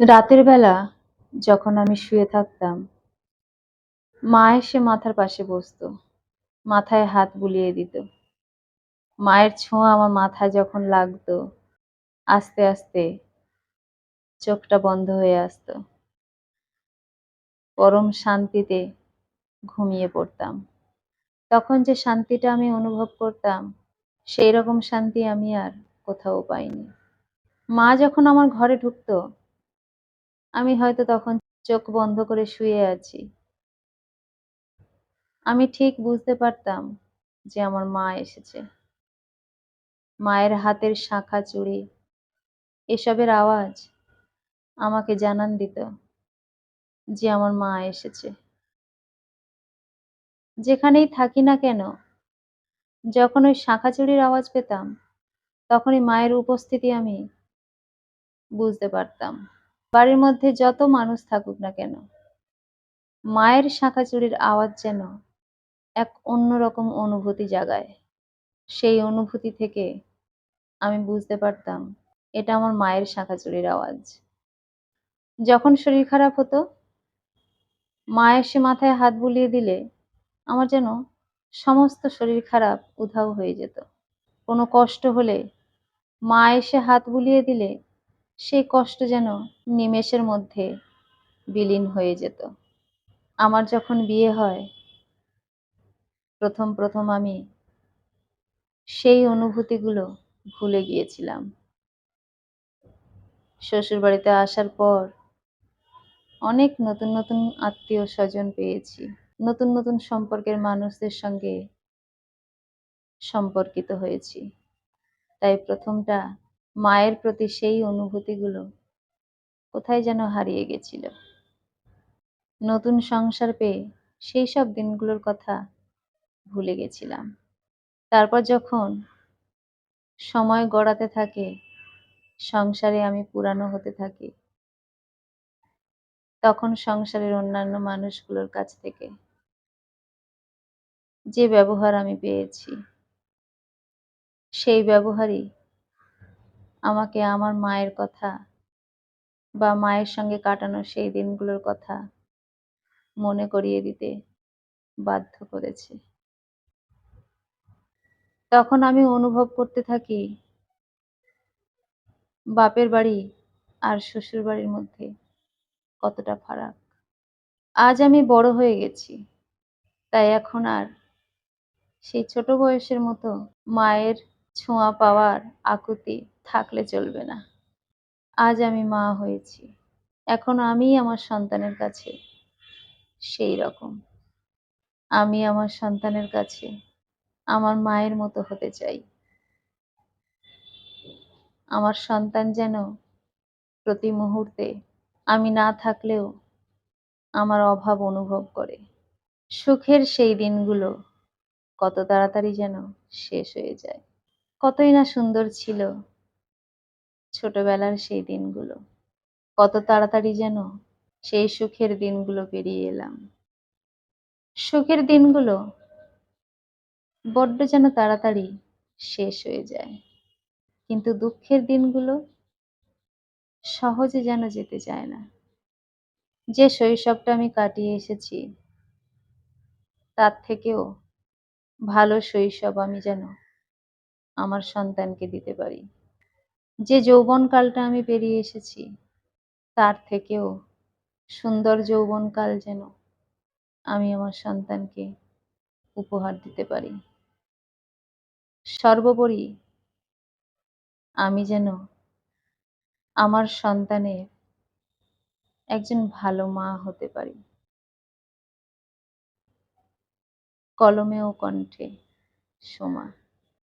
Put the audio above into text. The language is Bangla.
রাতের বেলা যখন আমি শুয়ে থাকতাম, মা এসে মাথার পাশে বসতো, মাথায় হাত বুলিয়ে দিত। মায়ের ছোঁয়া আমার মাথায় যখন লাগতো, আস্তে আস্তে চোখটা বন্ধ হয়ে আসতো। পরম শান্তিতে ঘুমিয়ে পড়তাম। তখন যে শান্তিটা আমি অনুভব করতাম, সেই রকম শান্তি আমি আর কোথাও পাইনি। মা যখন আমার ঘরে ঢুকতো আমি হয়তো তখন চোখ বন্ধ করে শুয়ে আছি। আমি ঠিক বুঝতে পারতাম যে আমার মা এসেছে। মায়ের হাতের শাঁখা চুড়ি এসবের আওয়াজ আমাকে জানান দিত যে আমার মা এসেছে। যেখানেই থাকি না কেন, যখন ওই শাঁখা চুড়ির আওয়াজ পেতাম, তখনই মায়ের উপস্থিতি আমি বুঝতে পারতাম। বাড়ির মধ্যে যত মানুষ থাকুক না কেন, মায়ের শাঁখা চুড়ির আওয়াজ যেন এক অন্যরকম অনুভূতি জাগায়। সেই অনুভূতি থেকে আমি বুঝতে পারতাম, এটা আমার মায়ের শাঁখা চুড়ির আওয়াজ। যখন শরীর খারাপ হতো, মা এসে মাথায় হাত বুলিয়ে দিলে আমার যেন সমস্ত শরীর খারাপ, উধাও হয়ে যেত। কোনো কষ্ট হলে মা এসে হাত বুলিয়ে দিলে সেই কষ্ট যেন নিমেষের মধ্যে বিলীন হয়ে যেত। আমার যখন বিয়ে হয়, প্রথম প্রথম আমি সেই অনুভূতিগুলো ভুলে গিয়েছিলাম। শ্বশুর বাড়িতে আসার পর অনেক নতুন নতুন আত্মীয় স্বজন পেয়েছি। নতুন নতুন সম্পর্কের মানুষদের সঙ্গে সম্পর্কিত হয়েছি। তাই প্রথমটা মায়ের প্রতি সেই অনুভূতিগুলো কোথায় যেন হারিয়ে গেছিল। নতুন সংসার পেয়ে সেই সব দিনগুলোর কথা ভুলে গেছিলাম। তারপর যখন সময় গড়াতে থাকে, সংসারে আমি পুরানো হতে থাকি, তখন সংসারের অন্যান্য মানুষগুলোর কাছ থেকে যে ব্যবহার আমি পেয়েছি, সেই ব্যবহারই আমাকে আমার মায়ের কথা বা মায়ের সঙ্গে কাটানো সেই দিনগুলোর কথা মনে করিয়ে দিতে বাধ্য করেছে। তখন আমি অনুভব করতে থাকি, বাপের বাড়ি আর শ্বশুর বাড়ির মধ্যে কতটা ফারাক। আজ আমি বড় হয়ে গেছি, তাই এখন আর সেই ছোট বয়সের মতো মায়ের ছোঁয়া পাওয়ার আকুতি থাকলে চলবে না। আজ আমি মা হয়েছি। এখন আমি আমার সন্তানের কাছে সেই রকম। আমি আমার সন্তানের কাছে আমার মায়ের মতো হতে চাই। আমার সন্তান যেন প্রতি মুহূর্তে আমি না থাকলেও আমার অভাব অনুভব করে। সুখের সেই দিনগুলো কত তাড়াতাড়ি যেন শেষ হয়ে যায়। কতই না সুন্দর ছিল ছোটবেলার সেই দিনগুলো। কত তাড়াতাড়ি যেন সেই সুখের দিনগুলো পেরিয়ে এলাম। সুখের দিনগুলো বড্ড যেন তাড়াতাড়ি শেষ হয়ে যায়। কিন্তু দুঃখের দিনগুলো সহজে যেন যেতে চায় না। যে শৈশবটা আমি কাটিয়ে এসেছি, তার থেকেও ভালো শৈশব আমি যেন আমার সন্তানকে দিতে পারি। যে যৌবনকালটা আমি পেরিয়ে এসেছি, তার থেকেও সুন্দর যৌবনকাল যেন আমি আমার সন্তানকে উপহার দিতে পারি। সর্বোপরি আমি যেন আমার সন্তানের একজন ভালো মা হতে পারি। কলমে ও কণ্ঠে সোমা।